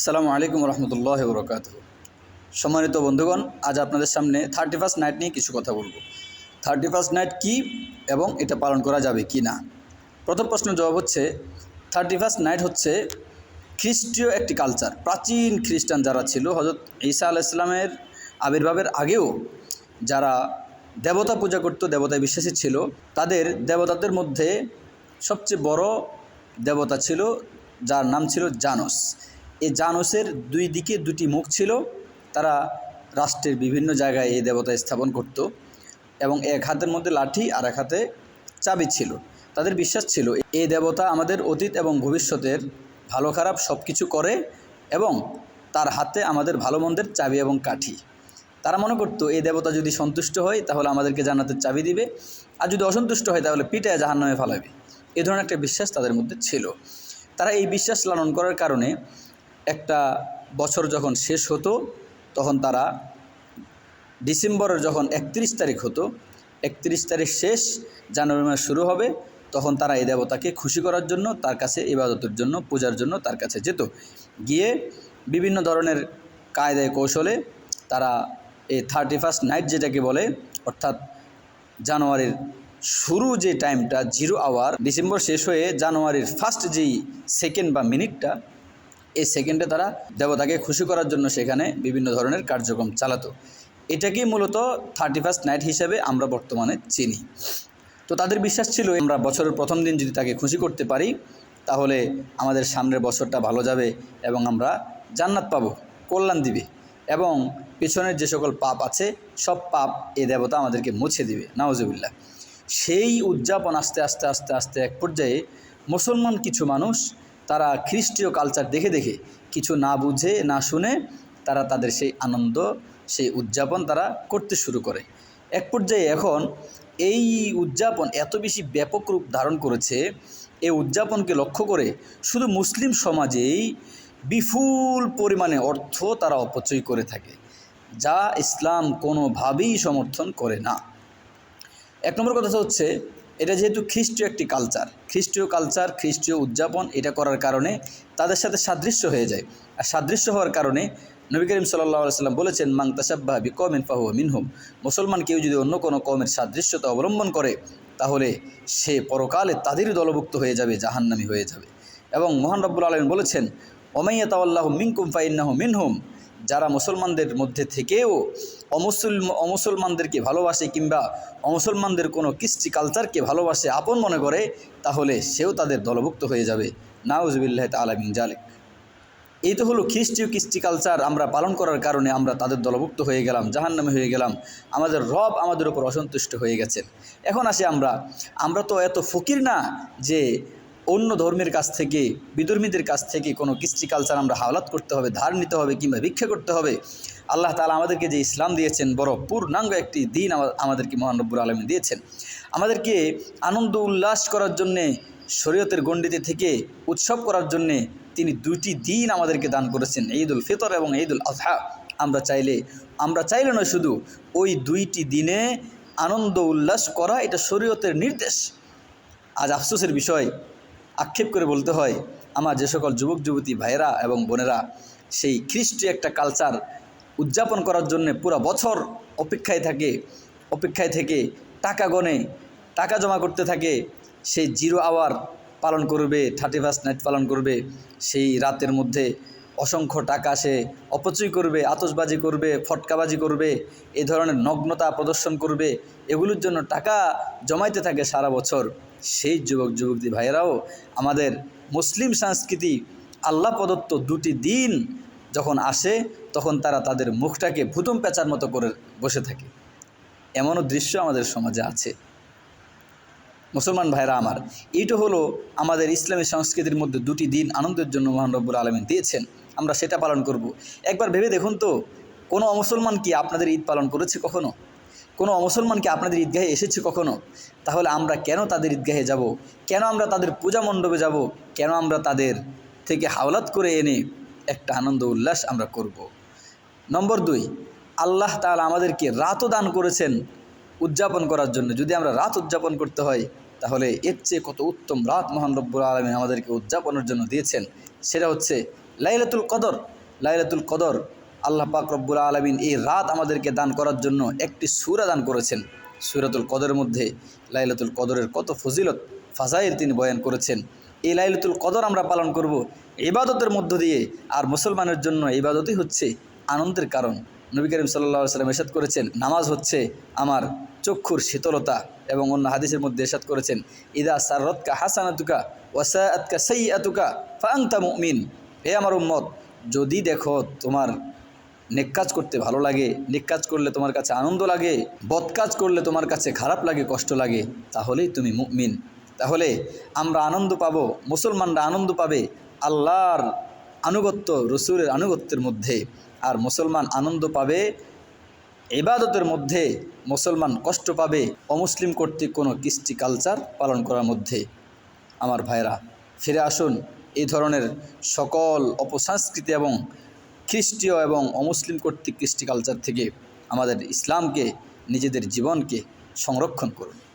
আসসালামু আলাইকুম রহমতুল্লাহ বরকাত সম্মানিত বন্ধুগণ, আজ আপনাদের সামনে থার্টি ফার্স্ট নাইট নিয়ে কিছু কথা বলব। থার্টি ফার্স্ট নাইট কী এবং এটা পালন করা যাবে কি না? প্রথম প্রশ্নের জবাব হচ্ছে থার্টি ফার্স্ট নাইট হচ্ছে খ্রিস্টীয় একটি কালচার প্রাচীন খ্রিস্টান যারা ছিল হজরত ঈসা আল ইসলামের আবির্ভাবের আগেও যারা দেবতা পূজা করতো, দেবতায় বিশ্বাসী ছিল, তাদের দেবতাদের মধ্যে সবচেয়ে বড় দেবতা ছিল, যার নাম ছিল জানস। এই জানসের দুই দিকে দুটি মুখ ছিল, তারা রাষ্ট্রের বিভিন্ন জায়গায় এই দেবতা স্থাপন করত এবং এক হাতের মধ্যে লাঠি, আর এক হাতে চাবি ছিল। তাদের বিশ্বাস ছিল এই দেবতা আমাদের অতীত এবং ভবিষ্যতের ভালো খারাপ সব কিছু করে এবং তার হাতে আমাদের ভালো মন্দের চাবি এবং কাঠি। তারা মনে করতো এই দেবতা যদি সন্তুষ্ট হয়, তাহলে আমাদেরকে জান্নাতের চাবি দিবে, আর যদি অসন্তুষ্ট হয়, তাহলে পিটায় জাহান নামে ফালাবে। এ ধরনের একটা বিশ্বাস তাদের মধ্যে ছিল। তারা এই বিশ্বাস লালন করার কারণে একটা বছর যখন শেষ হতো, তখন তারা ডিসেম্বরের যখন একত্রিশ তারিখ হতো, একত্রিশ তারিখ শেষ, জানুয়ারি মাস শুরু হবে, তখন তারা এই দেবতাকে খুশি করার জন্য, তার কাছে ইবাদতের জন্য, পূজার জন্য তার কাছে যেত। গিয়ে বিভিন্ন ধরনের কায়দায় কৌশলে তারা এই থার্টি ফার্স্ট নাইট যেটাকে বলে, অর্থাৎ জানুয়ারির শুরু যে টাইমটা, জিরো আওয়ার, ডিসেম্বর শেষ হয়ে জানুয়ারির ফার্স্ট যেই সেকেন্ড বা মিনিটটা এই সেকেন্ডে তারা দেবতাকে খুশি করার জন্য সেখানে বিভিন্ন ধরনের কার্যক্রম চালাতো। এটাকেই মূলত থার্টি ফার্স্ট নাইট হিসেবে আমরা বর্তমানে চিনি। তো তাদের বিশ্বাস ছিল, আমরা বছরের প্রথম দিন যদি তাকে খুশি করতে পারি, তাহলে আমাদের সামনের বছরটা ভালো যাবে এবং আমরা জান্নাত পাবো, কল্যাণ দিবে এবং পেছনের যে সকল পাপ আছে, সব পাপ এ দেবতা আমাদেরকে মুছে দিবে নাওজবিল্লা সেই উদযাপন আস্তে আস্তে আস্তে আস্তে এক পর্যায়ে মুসলমান কিছু মানুষ তারা খ্রিস্টীয় কালচার দেখে দেখে কিছু না বুঝে, না শুনে তারা তাদের সেই আনন্দ, সেই উদযাপন তারা করতে শুরু করে। এক পর্যায়ে এখন এই উদযাপন এত বেশি ব্যাপক রূপ ধারণ করেছে এই উদযাপনকে লক্ষ্য করে শুধু মুসলিম সমাজেই বিপুল পরিমাণে অর্থ তারা অপচয় করে থাকে, যা ইসলাম কোনোভাবেই সমর্থন করে না। এক নম্বর কথা হচ্ছে এটা যেহেতু খ্রিস্টীয় একটি কালচার খ্রিস্টীয় কালচার খ্রিস্টীয় উদযাপন এটা করার কারণে তাদের সাথে সাদৃশ্য হয়ে যায়। আর সাদৃশ্য হওয়ার কারণে নবী করিম সাল্লাহ সাল্লাম বলেছেন মাং তাসাব্বাহ বি কমিন ফাহু মিনহুম। মুসলমান কেউ যদি অন্য কোনো কমের সাদৃশ্যতা অবলম্বন করে, তাহলে সে পরকালে তাদেরই দলভুক্ত হয়ে যাবে, জাহান্নামি হয়ে যাবে। এবং মোহান রব্বুল আলম বলেছেন ওমাইয়া তাল্লাহ মিনকুম ফাইন্নাহ মিনহুম। যারা মুসলমানদের মধ্যে থেকেও অমুসল, অমুসলমানদেরকে ভালোবাসে কিংবা অমুসলমানদের কোনো কৃষ্টি কালচারকে ভালোবাসে আপন মনে করে, তাহলে সেও তাদের দলভুক্ত হয়ে যাবে। নাউজবিল্লাহ তালামিন জালেক এই তো হলো খ্রিস্টীয় কৃষ্টি কালচার আমরা পালন করার কারণে আমরা তাদের দলভুক্ত হয়ে গেলাম, জাহান্নামে হয়ে গেলাম। আমাদের রব আমাদের উপর অসন্তুষ্ট হয়ে গেছেন। এখন আসি আমরা। আমরা তো এত ফকির না যে অন্য ধর্মের কাছ থেকে, বিধর্মীদের কাছ থেকে কোনো কৃষ্টি কালচার আমরা হাওলাত করতে হবে, ধার নিতে হবে কিংবা ভিক্ষা করতে হবে। আল্লাহ তালা আমাদেরকে যে ইসলাম দিয়েছেন, বড় পূর্ণাঙ্গ একটি দিন আমাদেরকে মহানব্বুর আলমী দিয়েছেন। আমাদেরকে আনন্দ উল্লাস করার জন্যে, শরীয়তের গণ্ডিতে থেকে উৎসব করার জন্যে তিনি দুইটি দিন আমাদেরকে দান করেছেন ঈদ উল ফিতর এবং ঈদ উল আজহা আমরা চাইলে আমরা চাইলে নয় শুধু, ওই দুইটি দিনে আনন্দ উল্লাস করা এটা শরীয়তের নির্দেশ। আজ আফসোসের বিষয় আক্ষেপ করে বলতে হয়, আমার যে সকল যুবক, যুবতী ভাইয়েরা এবং বোনেরা, সেই খ্রিস্টি একটা কালচার উদযাপন করার জন্য পুরো বছর অপেক্ষায় থাকে, অপেক্ষায় থেকে টাকা গনে, টাকা জমা করতে থাকে, সেই জিরো আওয়ার পালন করবে থার্টি ফার্স্ট নাইট পালন করবে, সেই রাতের মধ্যে অসংখ্য টাকা সে অপচয় করবে আতসবাজি করবে, ফটকাবাজি করবে, এ ধরনের নগ্নতা প্রদর্শন করবে, এগুলোর জন্য টাকা জমাইতে থাকে সারা বছর। সেই যুবক, যুবতী ভাইয়েরাও আমাদের মুসলিম সংস্কৃতি আল্লাহ প্রদত্ত দুটি দিন যখন আসে, তখন তারা তাদের মুখটাকে ভুতুম পেঁচার মতো করে বসে থাকে। এমনও দৃশ্য আমাদের সমাজে আছে। মুসলমান ভাইরা আমার, এইটা হলো আমাদের ইসলামী সংস্কৃতির মধ্যে দুটি দিন আনন্দের জন্য মহান রব্বুল আলমিন দিয়েছেন। আমরা সেটা পালন করব। একবার ভেবে দেখুন তো, কোনো অমুসলমান কি আপনাদের ঈদ পালন করেছে কখনো? কোনো অমুসলমান কি আপনাদের ঈদগাহে এসেছে কখনো? তাহলে আমরা কেন তাদের ঈদগাহে যাব? কেন আমরা তাদের পূজা মণ্ডপে যাব? কেন আমরা তাদের থেকে হাওলাত করে এনে একটা আনন্দ উল্লাস আমরা করব। নম্বর দুই, আল্লাহ তাআলা আমাদেরকে রাতও দান করেছেন উদযাপন করার জন্য। যদি আমরা রাত উদযাপন করতে হয়, তাহলে এর চেয়ে কত উত্তম রাত মহান রব্বুল আলমী আমাদেরকে উদযাপনের জন্য দিয়েছেন। সেটা হচ্ছে লাইলাতুল কদর লাইলাতুল কদর আল্লাহ পাক রব্বুল আলমিন এই রাত আমাদেরকে দান করার জন্য একটি সুরা দান করেছেন। সুরাতুল কদরের মধ্যে লাইলাতুল কদরের কত ফজিলত, ফাজাইল তিনি বয়ান করেছেন। এই লাইলাতুল কদর আমরা পালন করব ইবাদতের মধ্য দিয়ে আর মুসলমানের জন্য ইবাদতই হচ্ছে আনন্দের কারণ। নবী করিম সাল্লা সাল্লাম এসাদ করেছেন, নামাজ হচ্ছে আমার চক্ষুর শীতলতা এবং অন্য হাদিসের মধ্যে এসাদ করেছেন, ইদা সারতকা হাসানাতুকা ওয়াসাআতকা সাইয়াতুকা ফাংতা মুমিন। হে আমার উম্মত, যদি দেখো তোমার নেক কাজ করতে ভালো লাগে, নেক কাজ করলে তোমার কাছে আনন্দ লাগে, বদ কাজ করলে তোমার কাছে খারাপ লাগে, কষ্ট লাগে, তাহলেই তুমি মুমিন। তাহলে আমরা আনন্দ পাবো, মুসলমানরা আনন্দ পাবে আল্লাহর আনুগত্য, রসুলের আনুগত্যের মধ্যে। আর মুসলমান আনন্দ পাবে ইবাদতের মধ্যে, মুসলমান কষ্ট পাবে অমুসলিম কর্তৃক কোনো কৃষ্টি কালচার পালন করার মধ্যে। আমার ভাইরা ফিরে আসুন এই ধরনের সকল অপসংস্কৃতি এবং খ্রিস্টীয় এবং অমুসলিম কর্তৃক কৃষ্টি কালচার থেকে আমাদের ইসলামকে, নিজেদের জীবনকে সংরক্ষণ করুন।